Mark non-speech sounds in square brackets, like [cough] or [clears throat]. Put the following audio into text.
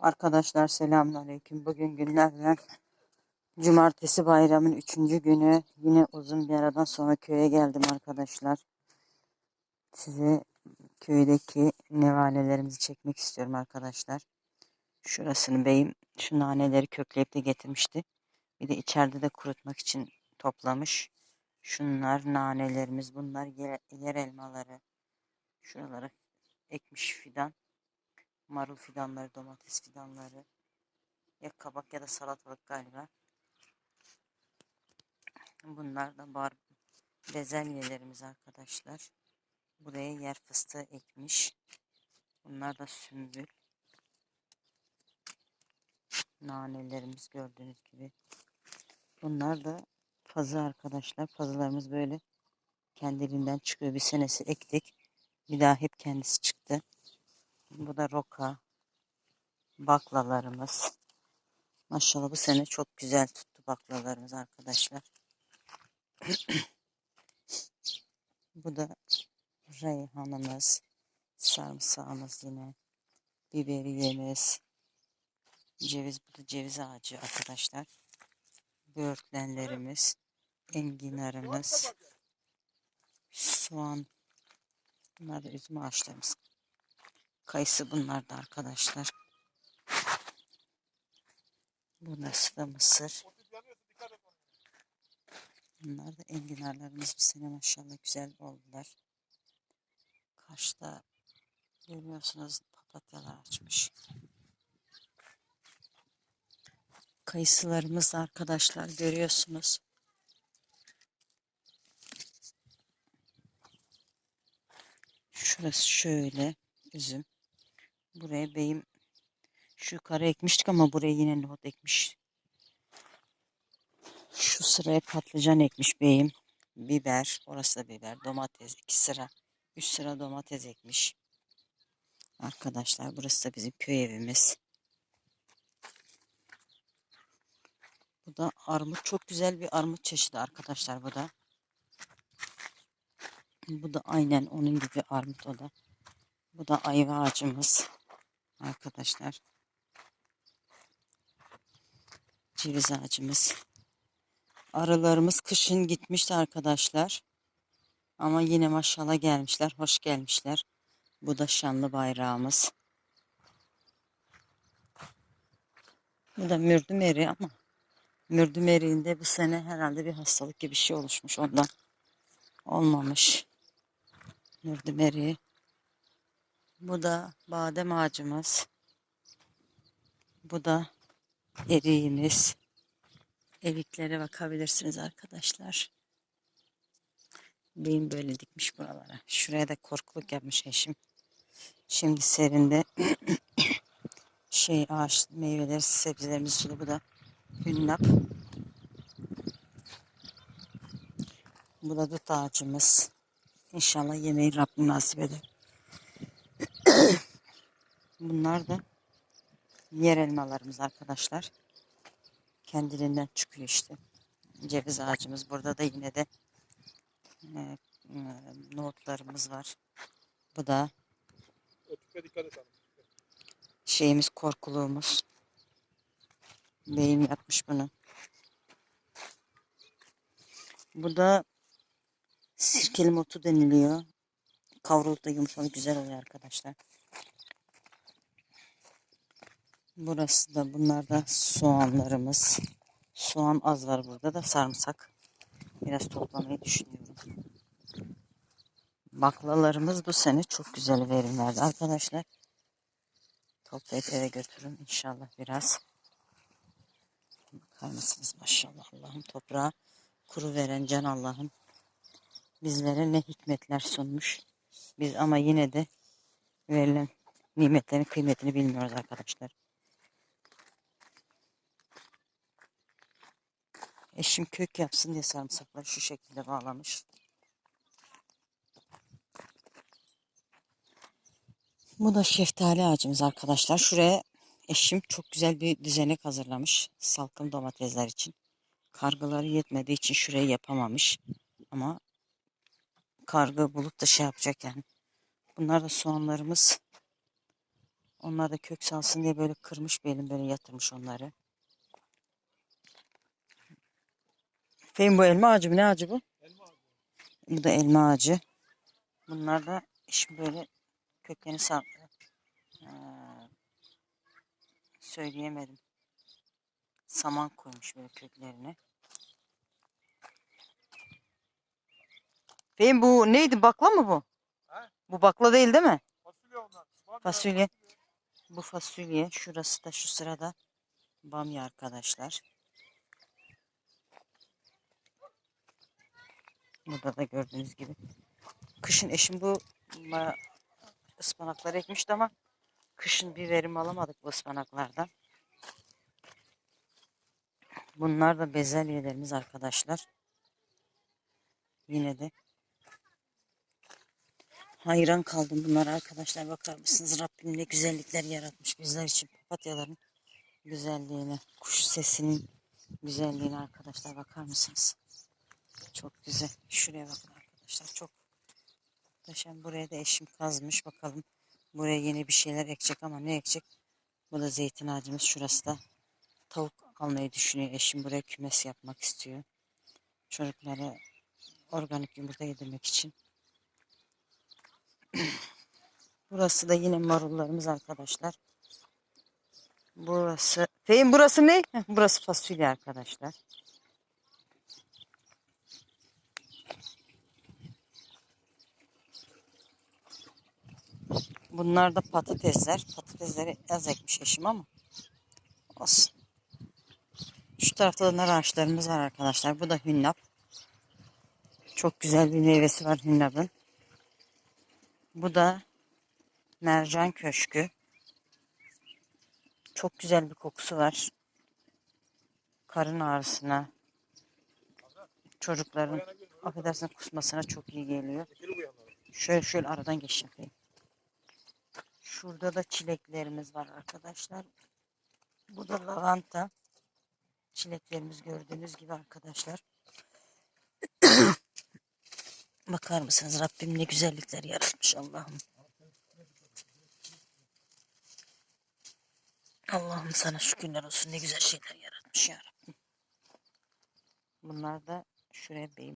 Arkadaşlar selamünaleyküm. Bugün günlerden cumartesi bayramın üçüncü günü. Yine uzun bir aradan sonra köye geldim arkadaşlar. Size köydeki nevanelerimizi çekmek istiyorum arkadaşlar. Şurasını beyim şu naneleri kökleyip de getirmişti. Bir de içeride de kurutmak için toplamış. Şunlar nanelerimiz. Bunlar yer, yer elmaları. Şuralara ekmiş fidan marul fidanları, domates fidanları. Ya kabak ya da salatalık galiba. Bunlar da bar bezelyelerimiz arkadaşlar. Buraya yer fıstığı ekmiş. Bunlar da sümbül. Nanelerimiz gördüğünüz gibi. Bunlar da pazı arkadaşlar. Pazılarımız böyle kendiliğinden çıkıyor. Bir senesi ektik. Bir daha hep kendisi çıktı. Bu da roka. Baklalarımız. Maşallah bu sene çok güzel tuttu baklalarımız arkadaşlar. [clears throat] bu da reyhanımız. Sarımsağımız yine. Biberiyemiz. Ceviz bu da ceviz ağacı arkadaşlar. Böğürtlenlerimiz. Enginarımız. Soğan. Bunlar da üzüm ağaçlarımız. Kayısı bunlar da arkadaşlar. Burası da mısır. Bunlar da enginarlarımız bu sene maşallah güzel oldular. Karşıda görüyorsunuz papatyalar açmış. Kayısılarımız da arkadaşlar görüyorsunuz. Şurası şöyle üzüm. Buraya beyim şu yukarı ekmiştik ama buraya yine nohut ekmiş. Şu sıraya patlıcan ekmiş beyim. Biber, orası da biber, domates iki sıra. Üç sıra domates ekmiş. Arkadaşlar burası da bizim köy evimiz. Bu da armut. Çok güzel bir armut çeşidi arkadaşlar bu da. Bu da aynen onun gibi armut o da. Bu da ayva ağacımız. Arkadaşlar. Ceviz ağacımız. Arılarımız kışın gitmişti arkadaşlar. Ama yine maşallah gelmişler. Hoş gelmişler. Bu da şanlı bayrağımız. Bu da mürdüm eri ama mürdüm eriğinde bu sene herhalde bir hastalık gibi bir şey oluşmuş. Ondan olmamış. Mürdüm eriği. Bu da badem ağacımız. Bu da eriğimiz. Eriklere bakabilirsiniz arkadaşlar. Beyim böyle dikmiş buralara. Şuraya da korkuluk yapmış eşim. Şimdi serinde [coughs] şey ağaç meyveleri sebzelerimiz sulu bu da hünnap. Bu da dut ağacımız. İnşallah yemeği Rabbim nasip eder. Bunlar da yer elmalarımız arkadaşlar. Kendiliğinden çıkıyor işte. Ceviz ağacımız. Burada da yine de e, e, nohutlarımız var. Bu da şeyimiz korkuluğumuz. Beyim yapmış bunu. Bu da sirkeli motu deniliyor. Kavrulup da yumuşalı güzel oluyor arkadaşlar. Burası da bunlar da soğanlarımız. Soğan az var burada da sarımsak. Biraz toplamayı düşünüyorum. Baklalarımız bu sene çok güzel verim verdi arkadaşlar. Toplayıp eve götürün inşallah biraz. Bakar mısınız maşallah Allah'ım toprağa kuru veren can Allah'ım bizlere ne hikmetler sunmuş. Biz ama yine de verilen nimetlerin kıymetini bilmiyoruz arkadaşlar. Eşim kök yapsın diye sarımsakları şu şekilde bağlamış. Bu da şeftali ağacımız arkadaşlar. Şuraya eşim çok güzel bir düzenek hazırlamış. Salkım domatesler için. Kargıları yetmediği için şurayı yapamamış. Ama kargı bulup da şey yapacak yani. Bunlar da soğanlarımız. Onlar da kök salsın diye böyle kırmış bir elim böyle yatırmış onları. Fehim bu elma ağacı mı? Ne ağacı bu? Elma ağacı. Bu da elma ağacı. Bunlar da şimdi böyle köklerini sal... Ee, söyleyemedim. Saman koymuş böyle köklerine. Fehim bu neydi? Bakla mı bu? Ha? Bu bakla değil değil mi? Fasulye onlar. Bamya, Fasulye. Bu fasulye. Şurası da şu sırada bamya arkadaşlar. Burada da gördüğünüz gibi. Kışın eşim bu ıspanakları ekmişti ama kışın bir verim alamadık bu ıspanaklardan. Bunlar da bezelyelerimiz arkadaşlar. Yine de hayran kaldım bunlara arkadaşlar. Bakar mısınız? Rabbim ne güzellikler yaratmış bizler için. Papatyaların güzelliğine, kuş sesinin güzelliğine arkadaşlar bakar mısınız? Çok güzel. Şuraya bakın arkadaşlar. Çok muhteşem. Buraya da eşim kazmış. Bakalım buraya yeni bir şeyler ekecek ama ne ekecek? Bu da zeytin ağacımız. Şurası da tavuk almayı düşünüyor. Eşim buraya kümes yapmak istiyor. Çocuklara organik yumurta yedirmek için. [clears throat] Burası da yine marullarımız arkadaşlar. Burası. Fehim burası ne? [laughs] Burası fasulye arkadaşlar. Bunlar da patatesler. Patatesleri az ekmiş eşim ama olsun. Şu tarafta da nar ağaçlarımız var arkadaşlar. Bu da hünnap. Çok güzel bir meyvesi var hünnapın. Bu da mercan köşkü. Çok güzel bir kokusu var. Karın ağrısına, çocukların affedersin kusmasına çok iyi geliyor. Şöyle şöyle aradan geç yapayım. Şurada da çileklerimiz var arkadaşlar. Bu da lavanta. Çileklerimiz gördüğünüz gibi arkadaşlar. [coughs] Bakar mısınız Rabbim ne güzellikler yaratmış Allah'ım. Allah'ım sana şükürler olsun ne güzel şeyler yaratmış ya Rabbim. Bunlar da şuraya beyim.